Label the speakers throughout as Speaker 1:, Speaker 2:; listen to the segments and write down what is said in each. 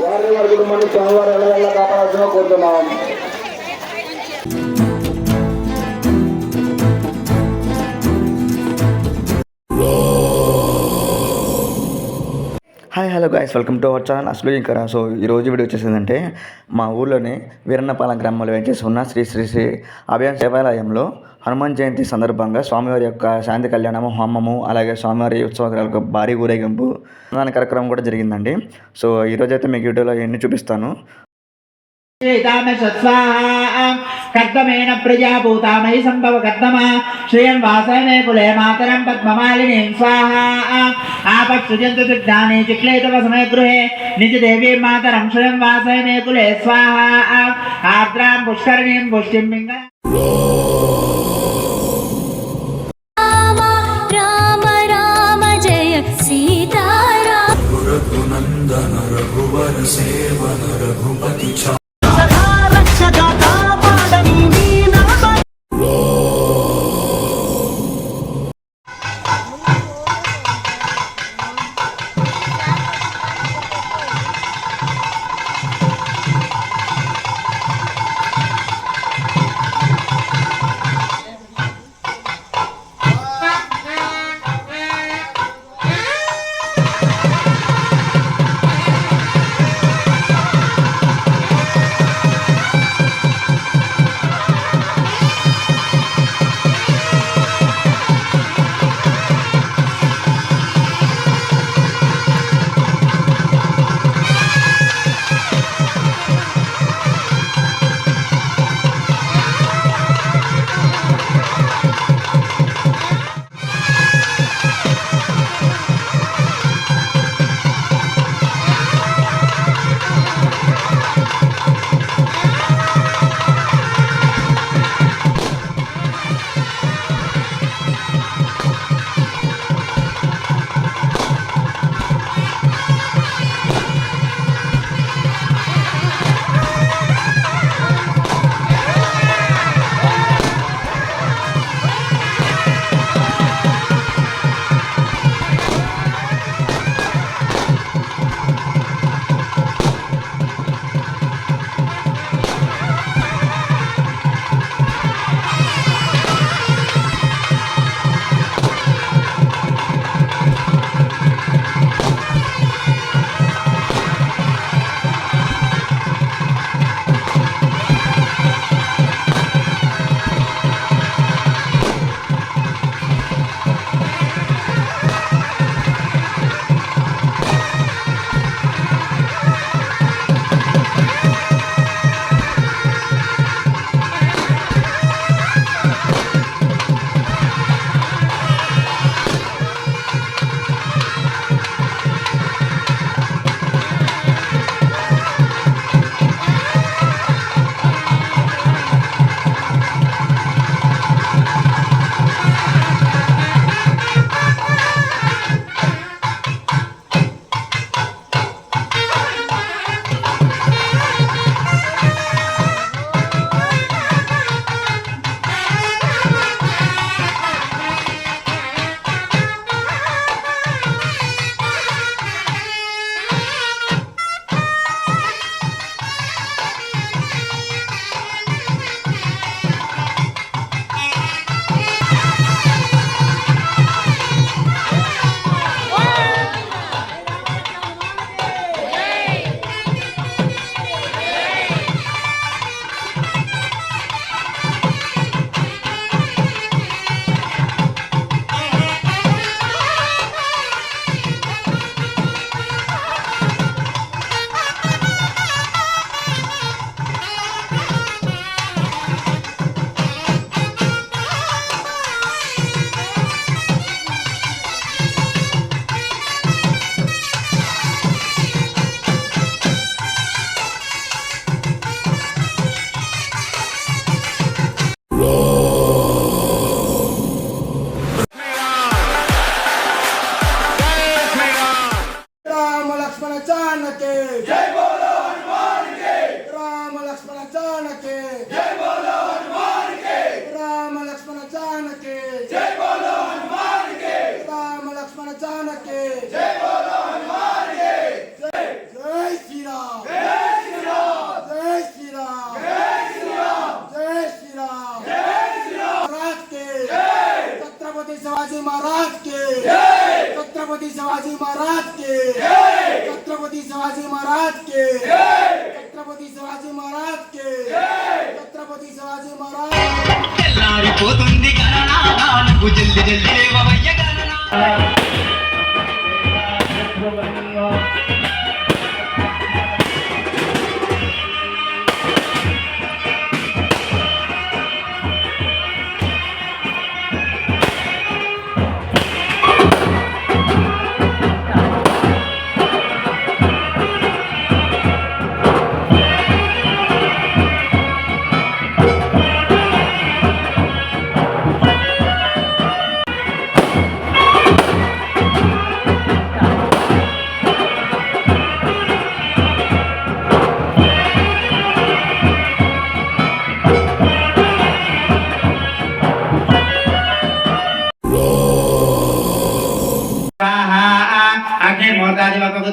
Speaker 1: వారిని
Speaker 2: వారి కుటుంబాన్ని స్వామివారు ఎలా కాపాడాల్సిన కోరుతున్నాం
Speaker 3: hi hello guys welcome to our channel అసలు ఇంకా సో ఈరోజు వీడియో వచ్చేసిందంటే మా ఊర్లోని వీరన్నపాలెం గ్రామంలో ఏం చేసి ఉన్న శ్రీ శ్రీ శ్రీ అభియాన్ దేవాలయంలో హనుమాన్ జయంతి సందర్భంగా స్వామివారి యొక్క శాంతి కళ్యాణము హోమము అలాగే స్వామివారి ఉత్సవాలకు భారీ ఊరేగింపు దాని కార్యక్రమం కూడా జరిగిందండి. సో ఈరోజైతే మీకు వీడియోలో ఎన్ని చూపిస్తాను.
Speaker 1: కర్దమేన ప్రజాభూతామై సంభవ కర్దమ శ్రేయన్ వాసనే కులే మాతరం పద్మమాలిని స్వాహా. ఆపక్షుజంతు దుగ్ధానే చిక్లేతవ సమయ గృహే నిజ దేవీ మాతరం శ్రేయం వాసనే కులే స్వాహా. ఆర్ద్రాం పుష్కరిణీం పుష్టిం మింగ नंदन रघुवर सेवन रघुपति छत्रपति शिवाजी महाराज के। छत्रपति शिवाजी महाराज के। छत्रपति शिवाजी महाराज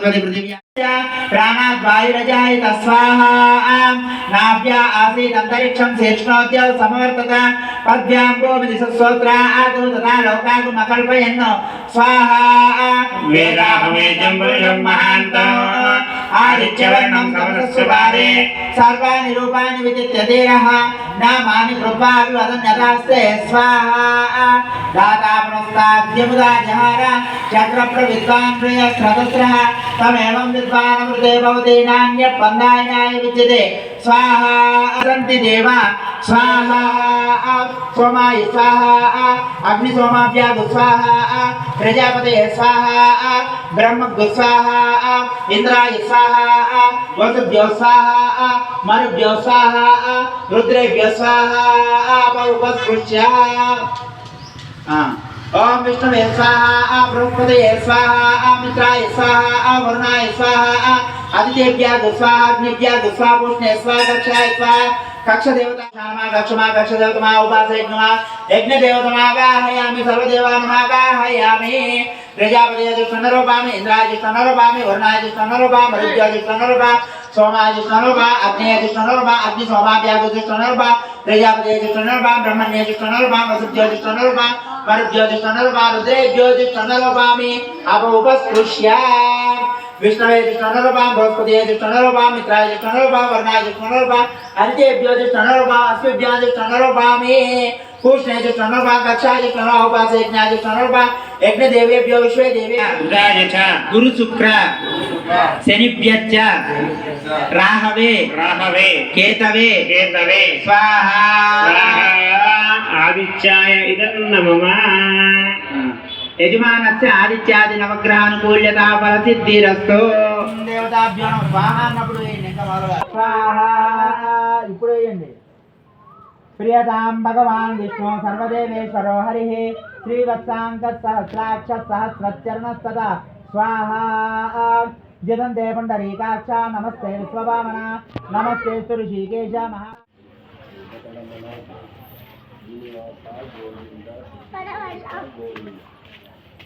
Speaker 4: अग्निर्मोदादिवपगुत्वति पृथिव्या प्राणाद्वायुरजाय तस्वाहा नाभ्या आसीदन्तरिक्षं शेष्णोद्यौ समवर्तत पद्भ्यां गोमिति सस्वत्रा आदौ तथा लोकागुमकल्पयन् स्वाहा वेदाहमेजं ఆదిత్యవర్ణం కమలస్వారే సర్వాణి రూపాణి విదిత్య దేరః నామాని కృపాభివదన్యతాస్తే స్వాహ దాతా పునస్తాద్యముదా జహార చక్ర ప్రవిద్వాన్ ప్రియ స్రతస్రః తమేవం విద్వానమృతే భవతి నాణ్య పందాయనాయ విద్యతే స్వాహ సంతి దేవ స్వాహ సోమాయ స్వాహ అగ్ని సోమాభ్యాదు స్వాహ ప్రజాపతే స్వాహ బ్రహ్మగు స్వాహ ఇంద్రాయ స్వాహ వసుభ్యో స్వాహ మరుభ్యో స్వాహ రుద్రేభ్యో స్వాహ ఉపస్పృశ్య ओम विष्णुवे स्वाहा बृहस्पतये स्वाहा, मित्राय स्वाहा वरुणाय स्वाहा आदित्येभ्यः स्वाहा अग्निभ्यः स्वाहा पुष्णे स्वाहा कक्षाय स्वाहा कक्ष देवता क्षमा कक्षमा कक्ष देवतमा उपासयज्ञमा यज्ञ देवतमा गाहयामि सर्वदेवान् गाहयामि प्रजापतये दुष्टनरूपामि इन्द्राय दुष्टनरूपामि वरुणाय दुष्टनरूपामि रुद्राय दुष्टनरूपामि सोमादिष्णुर्वा अग्नेदिष्णुर्वा अग्निसोमाभ्यादिष्णुर्वा प्रजापतिष्णुर्वा ब्रह्मण्यदिष्णुर्वा वसुभ्योदिष्णुर्वा मरुभ्योदिष्णुर्वा रुद्रेभ्योदिष्णुर्वा मे अवोपस्पृश्या विष्णवे दिष्णुर्वा बृहस्पतिये दिष्णुर्वा मित्राय दिष्णुर्वा वर्णाय दिष्णुर्वा हरितेभ्यो दिष्णुर्वा अश्विभ्यादिष्णुर्वा मे पूष्णे
Speaker 5: दिष्णुर्वा कक्षादिष्णुर्वा
Speaker 4: उपासयज्ञादिष्णुर्वा గురు శుక్ర శనిభ్యచ్చ
Speaker 5: రాహవే
Speaker 4: రాహవే
Speaker 5: కేతవే
Speaker 4: కేతవే
Speaker 5: ఆదిత్యాయ ఇదం నమమ
Speaker 4: యజమానస్ ఆదిత్యాది నవగ్రహానుకూల్యత ఫల సిద్ధిరస్తు స్వాహ అన్నప్పుడు స్వాహ. ఇప్పుడు వేయండి. प्रियतां भगवान् विष्णो सर्वदेवेश्वरो सहस्रचरण सदा स्वाहा। जदन्ते पुण्डरीकाक्ष। नमस्ते विश्ववामना नमस्ते ऋषिकेश महा गोविन्द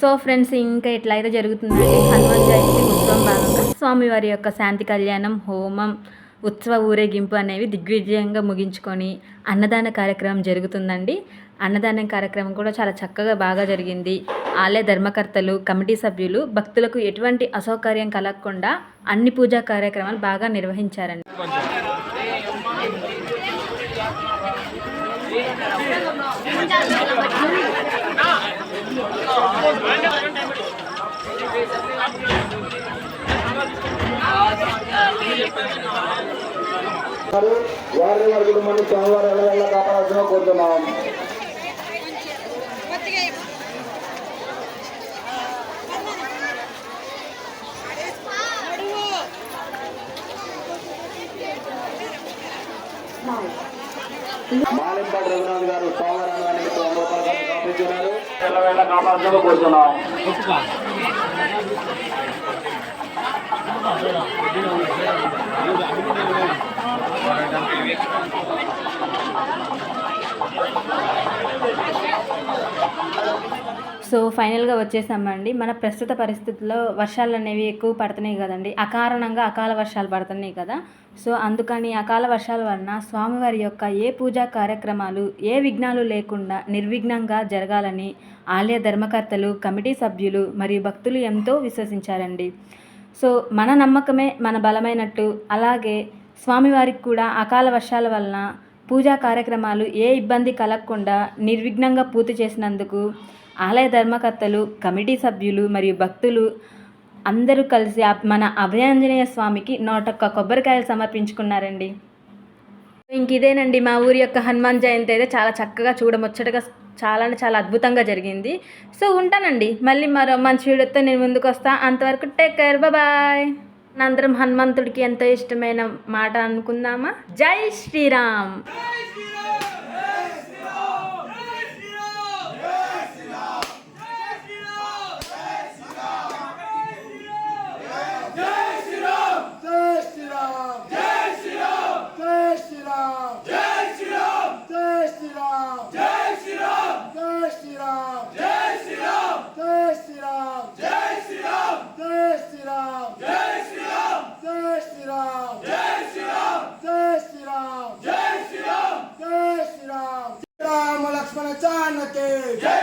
Speaker 6: సో ఫ్రెండ్స్ ఇంకా ఇట్లా అయితే జరుగుతుందండి హనుమాన్ జయంతి ఉత్సవం బాగా స్వామివారి యొక్క శాంతి కళ్యాణం హోమం ఉత్సవ ఊరేగింపు అనేవి దిగ్విజయంగా ముగించుకొని అన్నదాన కార్యక్రమం జరుగుతుందండి. అన్నదానం కార్యక్రమం కూడా చాలా చక్కగా బాగా జరిగింది. ఆలయ ధర్మకర్తలు కమిటీ సభ్యులు భక్తులకు ఎటువంటి అసౌకర్యం కలగకుండా అన్ని పూజా కార్యక్రమాలు బాగా నిర్వహించారండి.
Speaker 2: వారి వారి కుటుంబాన్ని స్వామివారు ఎలా కాపాడాల్సిన కోరుతున్నాం మాలింపాటి రఘునాథ్ గారు స్వామివారి అన్నదానికి వంద రూపాయలు
Speaker 6: సో ఫైనల్గా వచ్చేసామండి. మన ప్రస్తుత పరిస్థితుల్లో వర్షాలు అనేవి ఎక్కువ పడుతున్నాయి కదండి. అకారణంగా అకాల వర్షాలు పడుతున్నాయి కదా. సో అందుకని అకాల వర్షాల వలన స్వామివారి యొక్క ఏ పూజా కార్యక్రమాలు ఏ విఘ్నాలు లేకుండా నిర్విఘ్నంగా జరగాలని ఆలయ ధర్మకర్తలు కమిటీ సభ్యులు మరియు భక్తులు ఎంతో విశ్వసించారండి. సో మన నమ్మకమే మన బలమైనట్టు. అలాగే స్వామివారికి కూడా అకాల వర్షాల వలన పూజా కార్యక్రమాలు ఏ ఇబ్బంది కలగకుండా నిర్విఘ్నంగా పూర్తి చేసినందుకు ఆలయ ధర్మకర్తలు కమిటీ సభ్యులు మరియు భక్తులు అందరూ కలిసి మన అభయాంజనేయ స్వామికి నూటొక్క కొబ్బరికాయలు సమర్పించుకున్నారండి. ఇంక ఇదేనండి మా ఊరి యొక్క హనుమాన్ జయంతి అయితే చాలా చక్కగా చూడముచ్చటగా చాలా అంటే చాలా అద్భుతంగా జరిగింది. సో ఉంటానండి. మళ్ళీ మరో మంచి వీడియోతో నేను ముందుకు వస్తాను అంతవరకు టేక్ కేర్ బాయ్ అందరం హనుమంతుడికి ఎంతో ఇష్టమైన మాట అనుకుందామా? జై శ్రీరామ్.
Speaker 1: decade. Yeah.